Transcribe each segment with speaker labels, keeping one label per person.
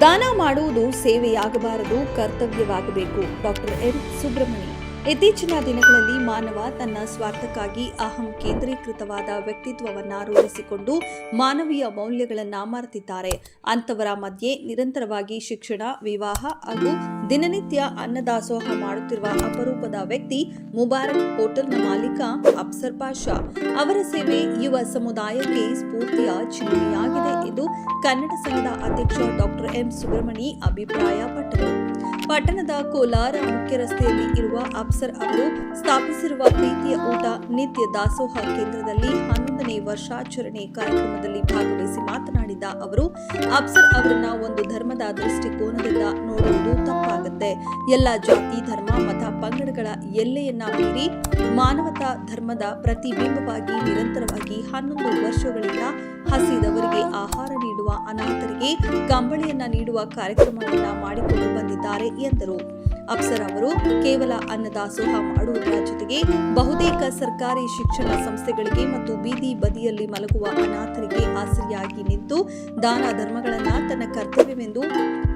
Speaker 1: ದಾನ ಮಾಡುವುದು ಸೇವೆಯಾಗಬಾರದು ಕರ್ತವ್ಯವಾಗಬೇಕು. ಡಾಕ್ಟರ್ ಎನ್ ಸುಬ್ರಹ್ಮಣಿ ಇತ್ತೀಚಿನ ದಿನಗಳಲ್ಲಿ ಮಾನವ ತನ್ನ ಸ್ವಾರ್ಥಕ್ಕಾಗಿ ಅಹಂ ಕೇಂದ್ರೀಕೃತವಾದ ವ್ಯಕ್ತಿತ್ವವನ್ನ ರೂಢಿಸಿಕೊಂಡು ಮಾನವೀಯ ಮೌಲ್ಯಗಳನ್ನು ಮರೆತಿದ್ದಾರೆ. ಅಂತವರ ಮಧ್ಯೆ ನಿರಂತರವಾಗಿ ಶಿಕ್ಷಣ, ವಿವಾಹ ಹಾಗೂ ದಿನನಿತ್ಯ ಅನ್ನದಾಸೋಹ ಮಾಡುತ್ತಿರುವ ಅಪರೂಪದ ವ್ಯಕ್ತಿ ಮುಬಾರಕ್ ಹೋಟೆಲ್ನ ಮಾಲೀಕ ಅಫ್ಸರ್ ಪಾಷಾ. ಅವರ ಸೇವೆ ಯುವ ಸಮುದಾಯಕ್ಕೆ ಸ್ಫೂರ್ತಿಯ ಚಿಹ್ನೆಯಾಗಿದೆ ಎಂದು ಕನ್ನಡ ಸಂಘದ ಅಧ್ಯಕ್ಷ ಡಾಕ್ಟರ್ ಎಂ ಸುಬ್ರಹ್ಮಣಿ ಅಭಿಪ್ರಾಯಪಟ್ಟರು. ಪಟ್ಟಣದ ಕೋಲಾರ ಮುಖ್ಯ ರಸ್ತೆಯಲ್ಲಿ ಇರುವ ಅಪ್ಸರ್ ಅವರು ಸ್ಥಾಪಿಸಿರುವ ಪ್ರೀತಿಯ ಊಟ, ನಿತ್ಯ ದಾಸೋಹ ಕೇಂದ್ರದಲ್ಲಿ ಹನ್ನೊಂದನೇ ವರ್ಷಾಚರಣೆ ಕಾರ್ಯಕ್ರಮದಲ್ಲಿ ಭಾಗವಹಿಸಿ ಮಾತನಾಡಿದ ಅವರು, ಅಪ್ಸರ್ ಅವರನ್ನ ಒಂದು ಧರ್ಮದ ದೃಷ್ಟಿಕೋನದಿಂದ ನೋಡುವುದು ತಪ್ಪಾಗುತ್ತೆ. ಎಲ್ಲ ಜಾತಿ, ಧರ್ಮ, ಮತ, ಪಂಗಡಗಳ ಎಲ್ಲೆಯನ್ನ ಮೀರಿ ಮಾನವತಾ ಧರ್ಮದ ಪ್ರತಿಬಿಂಬವಾಗಿ ನಿರಂತರವಾಗಿ ಹನ್ನೊಂದು ವರ್ಷಗಳಿಂದ ಹಸಿದವರಿಗೆ ಆಹಾರ ನೀಡುವ ಅನಾಥರಿಗೆ ಕಂಬಳಿಯನ್ನ ನೀಡುವ ಕಾರ್ಯಕ್ರಮವನ್ನ ಮಾಡಿಕೊಂಡು ಬಂದಿದ್ದಾರೆ ಎಂದರು. ಅಪ್ಸರ್ ಅವರು ಕೇವಲ ಅನ್ನದಾಸೋಹ ಮಾಡುವುದರ ಜೊತೆಗೆ ಬಹುತೇಕ ಸರ್ಕಾರಿ ಶಿಕ್ಷಣ ಸಂಸ್ಥೆಗಳಿಗೆ ಮತ್ತು ಬೀದಿ ಬದಿಯಲ್ಲಿ ಮಲಗುವ ಅನಾಥರಿಗೆ ಆಸರಿಯಾಗಿ ನಿಂತು ದಾನ ಧರ್ಮಗಳನ್ನ ತನ್ನ ಕರ್ತವ್ಯವೆಂದು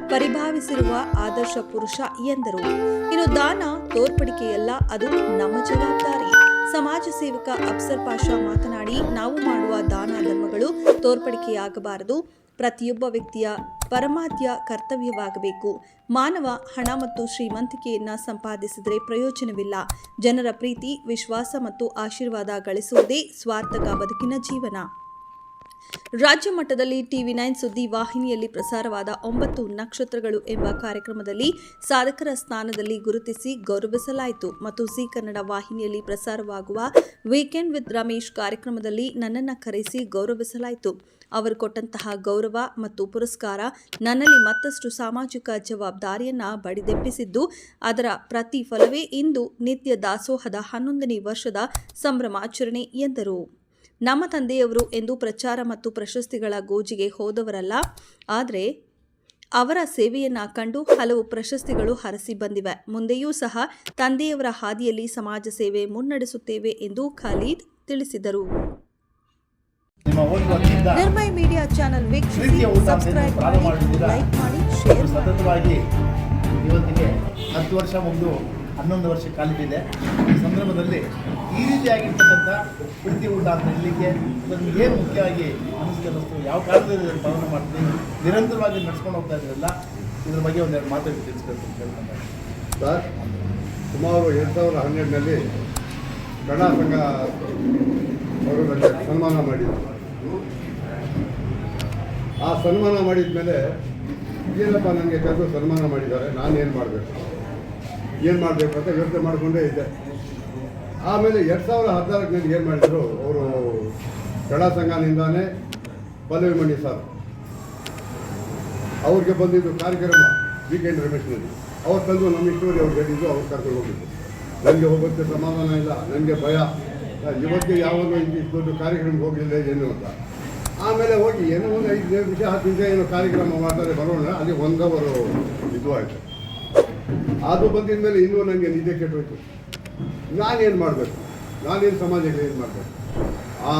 Speaker 1: ಪರಿಭಾವಿಸಿರುವ ಆದರ್ಶ ಪುರುಷ ಎಂದರು. ಇನ್ನು ದಾನ ತೋರ್ಪಡಿಕೆಯಲ್ಲ, ಅದು ನಮ್ಮ ಜವಾಬ್ದಾರಿ. ಸಮಾಜ ಸೇವಕ ಅಫ್ಸರ್ ಪಾಷಾ ಮಾತನಾಡಿ, ನಾವು ಮಾಡುವ ದಾನ ಧರ್ಮಗಳು ತೋರ್ಪಡಿಕೆಯಾಗಬಾರದು. ಪ್ರತಿಯೊಬ್ಬ ವ್ಯಕ್ತಿಯ ಪರಮಾದ್ಯ ಕರ್ತವ್ಯವಾಗಬೇಕು. ಮಾನವ ಹಣ ಮತ್ತು ಶ್ರೀಮಂತಿಕೆಯನ್ನು ಸಂಪಾದಿಸಿದರೆ ಪ್ರಯೋಜನವಿಲ್ಲ. ಜನರ ಪ್ರೀತಿ, ವಿಶ್ವಾಸ ಮತ್ತು ಆಶೀರ್ವಾದ ಗಳಿಸುವುದೇ ಸ್ವಾರ್ಥಕ ಬದುಕಿನ ಜೀವನ. ರಾಜ್ಯ ಮಟ್ಟದಲ್ಲಿ ಟಿವಿ ನೈನ್ ಸುದ್ದಿ ವಾಹಿನಿಯಲ್ಲಿ ಪ್ರಸಾರವಾದ ಒಂಬತ್ತು ನಕ್ಷತ್ರಗಳು ಎಂಬ ಕಾರ್ಯಕ್ರಮದಲ್ಲಿ ಸಾಧಕರ ಸ್ಥಾನದಲ್ಲಿ ಗುರುತಿಸಿ ಗೌರವಿಸಲಾಯಿತು ಮತ್ತು ಸಿ ಕನ್ನಡ ವಾಹಿನಿಯಲ್ಲಿ ಪ್ರಸಾರವಾಗುವ ವೀಕೆಂಡ್ ವಿತ್ ರಮೇಶ್ ಕಾರ್ಯಕ್ರಮದಲ್ಲಿ ನನ್ನನ್ನು ಕರೆಸಿ ಗೌರವಿಸಲಾಯಿತು. ಅವರು ಕೊಟ್ಟಂತಹ ಗೌರವ ಮತ್ತು ಪುರಸ್ಕಾರ ನನ್ನಲ್ಲಿ ಮತ್ತಷ್ಟು ಸಾಮಾಜಿಕ ಜವಾಬ್ದಾರಿಯನ್ನು ಬಡಿದೆಬ್ಬಿಸಿದ್ದು, ಅದರ ಪ್ರತಿಫಲವೇ ಇಂದು ನಿತ್ಯ ದಾಸೋಹದ ಹನ್ನೊಂದನೇ ವರ್ಷದ ಸಂಭ್ರಮಾಚರಣೆ ಎಂದರು. ನಮ್ಮ ತಂದೆಯವರು ಎಂದು ಪ್ರಚಾರ ಮತ್ತು ಪ್ರಶಸ್ತಿಗಳ ಗೋಜಿಗೆ ಹೋದವರಲ್ಲ ಆದರೆ ಅವರ ಸೇವೆಯನ್ನು ಕಂಡು ಹಲವು ಪ್ರಶಸ್ತಿಗಳು ಹರಸಿ ಬಂದಿವೆ. ಮುಂದೆಯೂ ಸಹ ತಂದೆಯವರ ಹಾದಿಯಲ್ಲಿ ಸಮಾಜ ಸೇವೆ ಮುನ್ನಡೆಸುತ್ತೇವೆ ಎಂದು ಖಾಲೀದ್ ತಿಳಿಸಿದರು. ನಿರ್ಮಯ್ ಮೀಡಿಯಾ ಚಾನೆಲ್ ವೀಕ್ಷಿಸಿ ಸಬ್ಸ್ಕ್ರೈಬ್ ಮಾಡಿ ಲೈಕ್ ಮಾಡಿ ಶೇರ್ ಮಾಡಿ.
Speaker 2: ಇವತ್ತಿಗೆ ಹತ್ತು ವರ್ಷ ಮುಗಿದು ಹನ್ನೊಂದು ವರ್ಷ ಕಾಲಿಟ್ಟಿದೆ ಈ ಸಂದರ್ಭದಲ್ಲಿ ಈ ರೀತಿಯಾಗಿರ್ತಕ್ಕಂಥ ಪ್ರೀತಿ ಊಟ ಅಂತ ಹೇಳಲಿಕ್ಕೆ ಏನು ಮುಖ್ಯವಾಗಿ ಅನ್ನಿಸ್ತು ಯಾವ ಕಾಲದಲ್ಲಿ ಇದನ್ನು ಪಾಲನೆ ಮಾಡ್ತೀನಿ ನಿರಂತರವಾಗಿ ನಡ್ಸ್ಕೊಂಡು ಹೋಗ್ತಾ ಇದ್ರಲ್ಲ ಇದ್ರ ಬಗ್ಗೆ ಒಂದೆರಡು ಮಾತು ತಿಳಿಸ್ಬೇಕು ಅಂತ ಹೇಳ್ತಾರೆ
Speaker 3: ಸರ್, ಸುಮಾರು ಎರಡು ಸಾವಿರದ ಹನ್ನೆರಡರಲ್ಲಿ ಕನ್ನಡ ಸಂಘ ಅವರು ನನಗೆ ಸನ್ಮಾನ ಮಾಡಿದರು. ಆ ಸನ್ಮಾನ ಮಾಡಿದ ಮೇಲೆ ಏನಪ್ಪ ನನಗೆ ಕೆಲಸ ಸನ್ಮಾನ ಮಾಡಿದ್ದಾರೆ, ನಾನೇನು ಮಾಡಬೇಕು? ಏನು ಮಾಡಬೇಕು ಅಂತ ಯೋಚನೆ ಮಾಡಿಕೊಂಡೇ ಇದ್ದೆ. ಆಮೇಲೆ ಎರಡು ಸಾವಿರದ ಹದಿನಾಲ್ಕು ನನಗೆ ಏನು ಮಾಡಿದರು, ಅವರು ಕಡಾ ಸಂಘದಿಂದಾನೆ ಪಲ್ಲವಿ ಮಣಿ ಸರ್. ಅವ್ರಿಗೆ ಬಂದಿದ್ದು ಕಾರ್ಯಕ್ರಮ ವೀಕೆಂಡ್ ರಮೇಶ್ನಲ್ಲಿ ಅವ್ರು ತಂದು ನಮ್ಮ ಇಷ್ಟೂರಿ ಅವ್ರು ಹೇಳಿದ್ದು, ಅವ್ರು ಕರ್ಕೊಂಡು ಹೋಗಿದ್ದು. ನನಗೆ ಹೋಗೋಕ್ಕೆ ಸಮಾಧಾನ ಇಲ್ಲ ನನಗೆ ಭಯ. ಇವತ್ತು ಯಾವಾಗ ಇಷ್ಟು ದೊಡ್ಡ ಕಾರ್ಯಕ್ರಮಕ್ಕೆ ಹೋಗಿಲ್ಲ ಏನು ಅಂತ. ಆಮೇಲೆ ಹೋಗಿ ಏನೋ ಒಂದು ಐದು ನಿಮಿಷ ಹತ್ತು ನಿಮಿಷ ಏನೋ ಕಾರ್ಯಕ್ರಮ ಮಾಡ್ತಾರೆ, ಬರೋಣ, ಅಲ್ಲಿ ಒಂದು ಅವರು ಇದು ಆಯಿತು. ಅದು ಬಂದಿದ ಮೇಲೆ ಇನ್ನೂ ನನಗೆ ನಿದ್ದೆ ಕೆಟ್ಟೋಯ್ತು. ನಾನೇನು ಮಾಡಬೇಕು? ನಾನೇನು ಸಮಾಜಕ್ಕೆ ಏನು ಮಾಡಬೇಕು? ಆ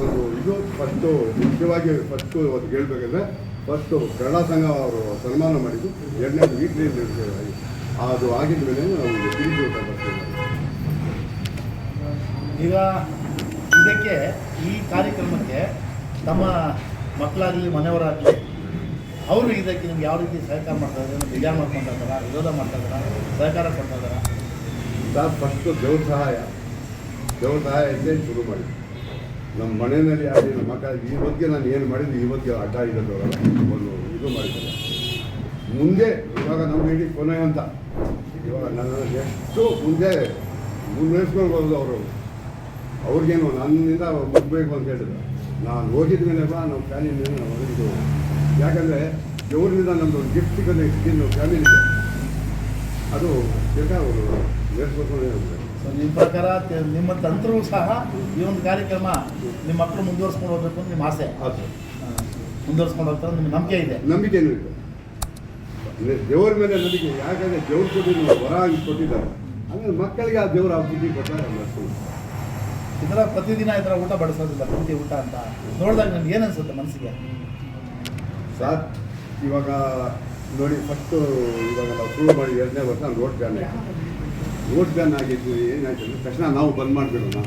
Speaker 3: ಒಂದು ಇದು ಫಸ್ಟು, ಮುಖ್ಯವಾಗಿ ಫಸ್ಟು ಅದು ಹೇಳ್ಬೇಕಂದ್ರೆ, ಫಸ್ಟು ಕನ್ನಡ ಸಂಘ ಅವರು ಸನ್ಮಾನ ಮಾಡಿದ್ದು ಎರಡನೇ ವೀಕ್ಲಿ ಅದು ಆಗಿದ ಮೇಲೆ ನಾವು ತಿರುಗಿ
Speaker 2: ಈಗ ಇದಕ್ಕೆ ಈ ಕಾರ್ಯಕ್ರಮಕ್ಕೆ ತಮ್ಮ ಮಕ್ಕಳಾಗಲಿ, ಮನೆಯವರಾಗಲಿ ಅವರು ಇದಕ್ಕೆ ನಿಮ್ಗೆ ಯಾವ ರೀತಿ ಸಹಕಾರ ಮಾಡ್ತಾ ಇದ್ದಾರೆ? ಬೇಜಾರು ವಿರೋಧ ಮಾಡ್ತಾ ಸಹಕಾರ ಕೊಡ್ತಾ ಇದ್ದಾರಾ?
Speaker 3: ಫಸ್ಟು ದೇವ್ರ ಸಹಾಯ. ದೇವ್ರ ಸಹಾಯ ಇದ್ದೇ ಶುರು ಮಾಡಿ ನಮ್ಮ ಮನೆಯಲ್ಲಿ ಆಗಲಿ ನಮ್ಮ ಮಕ್ಕ, ಈ ಬಗ್ಗೆ ನಾನು ಏನು ಮಾಡಿದ್ದು ಬಗ್ಗೆ ಅಡ್ಡ ಇರೋದವರಲ್ಲ ಒಂದು ಇದು ಮಾಡಿದ್ದಾರೆ. ಮುಂದೆ, ಇವಾಗ ನಮ್ಮ ಇಡೀ ಕೊನೆ ಅಂತ. ಇವಾಗ ನನ್ನ ಎಷ್ಟು ಮುಂದೆ ಮುನ್ನಡೆಸ್ಕೊಳ್ಬೋದು ಅವರು. ಅವ್ರಿಗೇನು ನನ್ನಿಂದ ಮುಗ್ಬೇಕು ಅಂತ ಹೇಳಿದ್ರು. ನಾನು ಹೋಗಿದ್ಮೇಲೆ ಬಾ, ನಮ್ಮ ಫ್ಯಾನಿಂದ ನಾವು ಹೊರಗಿದ್ದು ಯಾಕಂದರೆ ದೇವ್ರಿಂದ ನಮ್ಮದು ಗಿಫ್ಟ್ ಸಿಗೋದು ಸಿಕ್ಕಿದ್ದು ಫ್ಯಾಮಿಲಿಗೆ ಅದು ಬೇಕಾ ಅವರು?
Speaker 2: ಸೊ ನಿಮ್ಮ ಪ್ರಕಾರ ನಿಮ್ಮ ತಂತ್ರವೂ ಸಹ ಈ ಒಂದು ಕಾರ್ಯಕ್ರಮ ನಿಮ್ಮ ಮಕ್ಕಳು ಮುಂದುವರ್ಸ್ಕೊಂಡು ಹೋಗ್ಬೇಕು ಅಂತ ನಿಮ್ಮ ಆಸೆ. ಮುಂದುವರ್ಸ್ಕೊಂಡು ಹೋಗ್ತಾರೆ ನಿಮ್ಗೆ ನಂಬಿಕೆ ಇದೆ.
Speaker 3: ನಂಬಿಕೆನೂ ಇದೆ ದೇವರ ಮೇಲೆ ನಂಬಿಕೆ ಯಾಕಂದರೆ ದೇವ್ರ ಕೊಟ್ಟಿದ್ದು ವರ ಆಗಿ ಕೊಟ್ಟಿದ್ದಾರೆ ಆಮೇಲೆ ಮಕ್ಕಳಿಗೆ ಆ ದೇವ್ರ ಆ ಬುದ್ಧಿ ಕೊಟ್ಟಾರೆ ಇದರ
Speaker 2: ಈ ಥರ ಪ್ರತಿದಿನ ಇದರ ಥರ ಊಟ ಬಡಿಸೋದಿಲ್ಲ. ಪ್ರತಿ ಊಟ ಅಂತ ನೋಡಿದಾಗ ನನಗೆ ಏನು ಅನ್ಸುತ್ತೆ ಮನಸ್ಸಿಗೆ?
Speaker 3: ಸಾರ್ ಇವಾಗ ನೋಡಿ ಫಸ್ಟು ಇವಾಗ ನಾವು ಶುರು ಮಾಡಿ ಎರಡನೇ ವರ್ಷ ರೋಡ್ ಬ್ಯಾನ್ ಆಯಿತು. ರೋಡ್ ಬ್ಯಾನ್ ಆಗಿದ್ದು ಏನಾಯ್ತು ಅಂದರೆ ತಕ್ಷಣ ನಾವು ಬಂದ್ ಮಾಡಿಬಿಡೋಣ.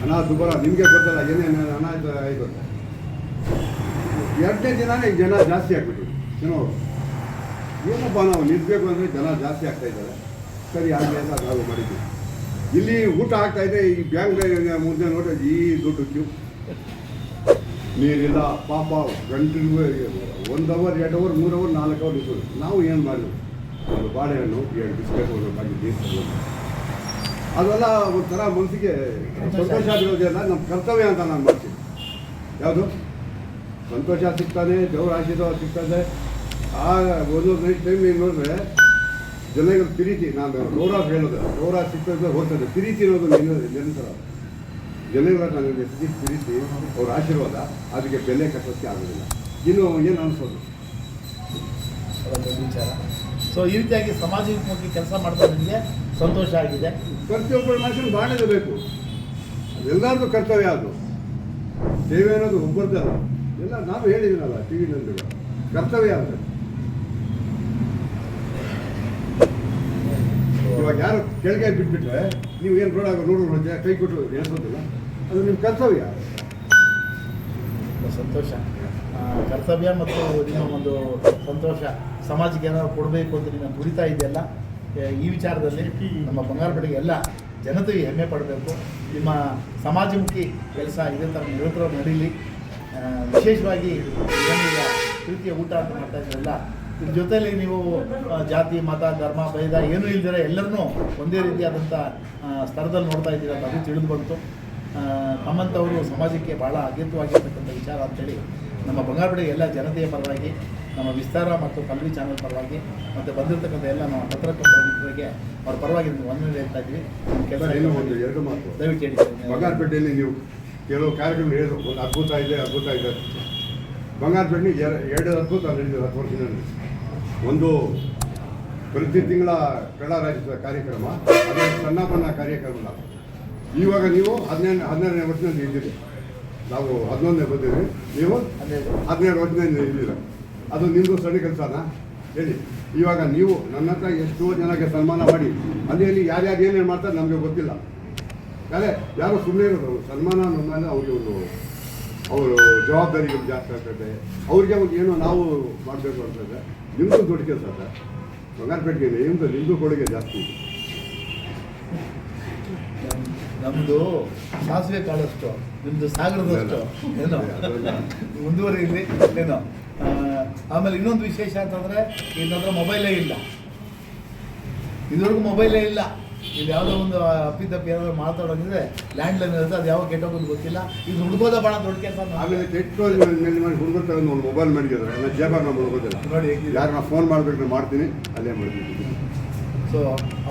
Speaker 3: ಹಣ ದುಬಾರ ನಿಮಗೆ ಗೊತ್ತಲ್ಲ ಏನೇನು ಹಣ ಆಯ್ತು ಅಂತ. ಎರಡನೇ ದಿನನೇ ಜನ ಜಾಸ್ತಿ ಆಗ್ಬಿಟ್ಟು ಏನೋ, ಏನಪ್ಪ ನಾವು ನಿಲ್ಬೇಕು ಅಂದರೆ ಜನ ಜಾಸ್ತಿ ಆಗ್ತಾ ಇದ್ದಾರೆ. ಸರಿ, ಹಾಗೆ ಅಂತ ನಾವು ಮಾಡಿದ್ವಿ. ಇಲ್ಲಿ ಊಟ ಆಗ್ತಾಯಿದೆ ಈ ಬ್ಯಾಂಕ್ ಮುಂದೆ ನೋಡಿ ಈ ದುಡ್ಡು ಕ್ಯೂ. ನೀರಿಲ್ಲ, ಪಾಪ ಗಂಟಿಗೂ ಒಂದು ಅವರ್ ಎರಡು ಅವರ್ ಮೂರು ಅವರ್ ನಾಲ್ಕು ಅವರ್ ನಿಂತು ನಾವು ಏನು ಮಾಡಿದ್ವಿ ಒಂದು ಬಾಳೆಹಣ್ಣು, ಎರಡು ಬಿಸ್ಕೆಟ್, ಒಂದು ಬಾಗಿ ನೀರು. ಅದೆಲ್ಲ ಒಂಥರ ಮನಸ್ಸಿಗೆ ಸಂತೋಷ ಆಗಿರೋದೆಲ್ಲ ನಮ್ಮ ಕರ್ತವ್ಯ ಅಂತ ನಾನು ಮಾಡ್ತೀನಿ. ಯಾವುದು? ಸಂತೋಷ ಸಿಗ್ತಾನೆ, ದೇವರ ಆಶೀರ್ವಾದ ಸಿಗ್ತದೆ ಆ ಒಂದು ನೈಟ್ ಟೈಮ್ ಏನು ನೋಡಿದ್ರೆ ಜನಗಳ ಪ್ರೀತಿ ನಾನು ಗೌರವ ಹೇಳೋದು ಗೌರವ ಸಿಗ್ತದೆ ಹೋಗ್ತದೆ. ಪ್ರೀತಿ ಇರೋದು ನಿನ್ನ- ನಿರಂತರ. ಜನಗಳ ನನಗೆ ಪ್ರೀತಿ ಅವ್ರ ಆಶೀರ್ವಾದ ಅದಕ್ಕೆ ಬೆಲೆ ಕಟ್ಟೋಕ್ಕೆ ಆಗೋದಿಲ್ಲ. ಇನ್ನು ಏನು ಅನಿಸೋದು?
Speaker 2: ವಿಚಾರ ಸೊ ಈ ರೀತಿಯಾಗಿ ಸಮಾಜಮುಖಿ ಕೆಲಸ ಮಾಡ್ತಾ ನನಗೆ ಸಂತೋಷ ಆಗಿದೆ.
Speaker 3: ಪ್ರತಿಯೊಬ್ಬರ ಮನುಷ್ಯನ ಬೇಕು. ಎಲ್ಲರದ್ದು ಕರ್ತವ್ಯ ಅದು. ಸೇವೆ ಅನ್ನೋದು ಒಬ್ಬರದ್ದಲ್ಲ ಎಲ್ಲ ನಾವು ಹೇಳಿದ್ದೀನಲ್ಲ ಟಿ ವಿನಲ್ಲಿ ಕರ್ತವ್ಯ ಅಂತ ಇವಾಗ ಯಾರು ಕೆಳಗೆ ಬಿಟ್ಬಿಟ್ರೆ ನೀವು ಏನು ರೋಡಾಗ ನೋಡೋದು ಕೈ ಕೊಟ್ಟು ಎಣಿಸೋದಿಲ್ಲ ಅದು ನಿಮ್ಮ ಕರ್ತವ್ಯ.
Speaker 2: ಸಂತೋಷ. ಕರ್ತವ್ಯ ಮತ್ತು ನಿಮ್ಮ ಒಂದು ಸಂತೋಷ. ಸಮಾಜಕ್ಕೆ ಏನಾದ್ರು ಕೊಡಬೇಕು ಅಂತ ನೀನು ಗುರಿತಾ ಇದೆಯಲ್ಲ ಈ ವಿಚಾರದಲ್ಲಿ ನಮ್ಮ ಬಂಗಾರಪೇಟೆಗೆ ಎಲ್ಲ ಜನತೆಗೆ ಹೆಮ್ಮೆ ಪಡಬೇಕು. ನಿಮ್ಮ ಸಮಾಜಮುಖಿ ಕೆಲಸ ಇದೇ ಥರ ನಿರಂತರ ನಡೀಲಿ. ವಿಶೇಷವಾಗಿ ಜನರಿಗೆ ಪ್ರೀತಿಯ ಊಟ ಅಂತ ಮಾಡ್ತಾ ಇದ್ರಲ್ಲ ಇದ್ರ ಜೊತೆಯಲ್ಲಿ ನೀವು ಜಾತಿ, ಮತ, ಧರ್ಮ, ಭೇದ, ಏನೂ ಇಲ್ದಿರ ಎಲ್ಲರನ್ನೂ ಒಂದೇ ರೀತಿಯಾದಂಥ ಸ್ಥಳದಲ್ಲಿ ನೋಡ್ತಾ ಇದ್ದೀರ ಅಂತ ಅದು ತಿಳಿದು ಬಂತು. ನಮ್ಮಂಥವರು ಸಮಾಜಕ್ಕೆ ಭಾಳ ಅಗತ್ಯವಾಗಿರ್ತಕ್ಕಂಥ ವಿಚಾರ ಅಂತೇಳಿ ನಮ್ಮ ಬಂಗಾರಪೇಟೆ ಎಲ್ಲ ಜನತೆಯ ಪರವಾಗಿ ನಮ್ಮ ವಿಸ್ತಾರ ಮತ್ತು ಕಲ್ವಿ ಚಾನಲ್ ಪರವಾಗಿ ಮತ್ತು ಬಂದಿರತಕ್ಕಂಥ ಎಲ್ಲ ನಮ್ಮ ಪತ್ರಕರ್ತರ ಮಿತ್ರರಿಗೆ ಅವ್ರ ಪರವಾಗಿ ವಂದನೆ ಹೇಳ್ತಾ ಇದ್ವಿ. ಕೆಲಸ
Speaker 3: ಒಂದು ಎರಡು ಮಾತು.
Speaker 2: ದಯವಿಟ್ಟು ಹೇಳಿ
Speaker 3: ಬಂಗಾರಪೇಟೆಯಲ್ಲಿ ನೀವು ಕೆಲವು ಕಾರ್ಯಕ್ರಮ ಹೇಳಿದ್ರು. ಒಂದು ಅದ್ಭುತ ಇದೆ ಅದ್ಭುತ ಇದೆ ಬಂಗಾರಪೇಟೆ ಎರಡು ಅದ್ಭುತ ನಡೆದಿದೆ ಹತ್ತು ವರ್ಷದಲ್ಲಿ. ಒಂದು ಪ್ರತಿ ತಿಂಗಳ ಕನ್ನಡ ರಾಜ್ಯೋತ್ಸವ ಕಾರ್ಯಕ್ರಮ ಅದರ ಸಣ್ಣ ಬಣ್ಣ ಕಾರ್ಯಕ್ರಮ ಇವಾಗ ನೀವು ಹದಿನೆಂಟು ಹನ್ನೆರಡನೇ ವರ್ಷದಲ್ಲಿ ಇದ್ದೀರಿ. ನಾವು ಹದಿನೊಂದನೇ ಬಂದಿದ್ದೀವಿ. ನೀವು. ಹದಿನೇಳು ವರ್ಷದಿಂದ ಇದ್ದೀರ. ಅದು ನಿಮ್ಮದು ಸಣ್ಣ ಕೆಲಸನಾ? ಹೇಳಿ. ಇವಾಗ ನೀವು ನನ್ನ ಹತ್ರ ಎಷ್ಟೋ ಜನಕ್ಕೆ ಸನ್ಮಾನ ಮಾಡಿ ಅಲ್ಲಿ ಯಾರ್ಯಾರು ಏನೇನು ಮಾಡ್ತಾರೆ ನಮಗೆ ಗೊತ್ತಿಲ್ಲ. ಯಾರೇ, ಯಾರು ಸುಮ್ಮನೆ ಇರೋದು ಸನ್ಮಾನ ನಮ್ಮ ಅವ್ರಿಗೆ ಒಂದು, ಅವರು ಜವಾಬ್ದಾರಿಗಳು ಜಾಸ್ತಿ ಆಗ್ತದೆ ಅವ್ರಿಗೆ ಒಂದು ಏನೋ ನಾವು ಮಾಡಬೇಕು ಅಂತಂದರೆ ನಿಮ್ಮದು ದೊಡ್ಡ ಕೆಲಸ ಸರ್ ಬಂಗಾರಪೇಟೆಗೆ ನಿಮ್ಮದು ನಿಮ್ಮದು ಕೊಡುಗೆ ಜಾಸ್ತಿ ಇದೆ.
Speaker 2: ನಮ್ಮದು ಸಾಸಿವೆ ಕಾಳಷ್ಟು ನಿಮ್ಮದು ಸಾಗರದಷ್ಟು ಏನೋ? ಮುಂದುವರಿಲಿ ಏನೋ? ಆಮೇಲೆ ಇನ್ನೊಂದು ವಿಶೇಷ ಅಂತಂದ್ರೆ ಇನ್ನತ್ರ ಮೊಬೈಲೇ ಇಲ್ಲ. ಇದುವರೆಗೂ ಮೊಬೈಲೇ ಇಲ್ಲ. ಇದು ಯಾವುದೋ ಒಂದು ಅಪ್ಪಿತಪ್ಪಿ ಏನಾದ್ರು ಮಾತಾಡೋದಿದ್ರೆ ಲ್ಯಾಂಡ್ಲೈನ್ ಇರುತ್ತೆ ಅದು ಯಾವಾಗ ಕೆಟ್ಟೋಗೋದು ಗೊತ್ತಿಲ್ಲ. ಇದು ಹುಡುಗೋದ ಬಹಳ ದೊಡ್ಡ ಕೆಲಸ
Speaker 3: ಆಮೇಲೆ ಕೆಟ್ಟ ಮೇಲೆ ಮಾಡಿ ಹುಡುಗರು ಒಂದು ಮೊಬೈಲ್ ಮಾಡಿದ್ರೆ ಜೇಬಾಗ ನಾವು ಹುಡುಗೋದಿಲ್ಲ
Speaker 2: ನೋಡಿ.
Speaker 3: ಯಾರು ನಾನು ಫೋನ್ ಮಾಡಬೇಕು ಮಾಡ್ತೀನಿ. ಅಲ್ಲೇ ಮಾಡ್ತೀನಿ.
Speaker 2: ಸೊ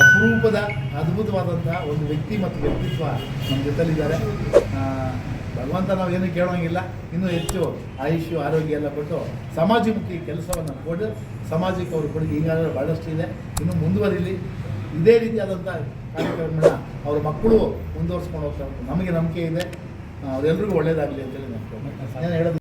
Speaker 2: ಅಪರೂಪದ ಅದ್ಭುತವಾದಂಥ ಒಂದು ವ್ಯಕ್ತಿ ಮತ್ತು ವ್ಯಕ್ತಿತ್ವ ನಮ್ಮ ಜೊತೆಲಿದ್ದಾರೆ. ಭಗವಂತ ನಾವು ಏನು ಕೇಳೋಂಗಿಲ್ಲ. ಇನ್ನೂ ಹೆಚ್ಚು ಆಯುಷ್ಯು ಆರೋಗ್ಯ ಎಲ್ಲ ಕೊಟ್ಟು ಸಮಾಜಮುಖಿ ಕೆಲಸವನ್ನು ಕೊಟ್ಟು ಸಮಾಜಕ್ಕೆ ಅವರು ಕೊಡುಗೆ ಈಗಾಗಲೇ ಭಾಳಷ್ಟು ಇದೆ. ಇನ್ನು ಮುಂದುವರಿಲಿ. ಇದೇ ರೀತಿಯಾದಂಥ ಕಾರ್ಯಕ್ರಮಗಳನ್ನ ಅವ್ರ ಮಕ್ಕಳು ಮುಂದುವರ್ಸ್ಕೊಂಡು ಹೋಗ್ತಾರೆ ನಮಗೆ ನಂಬಿಕೆ ಇದೆ. ಅವರೆಲ್ಲರಿಗೂ ಅವರೆಲ್ರಿಗೂ ಒಳ್ಳೇದಾಗಲಿ ಅಂತೇಳಿ ನಾನು ಹೇಳೋದು?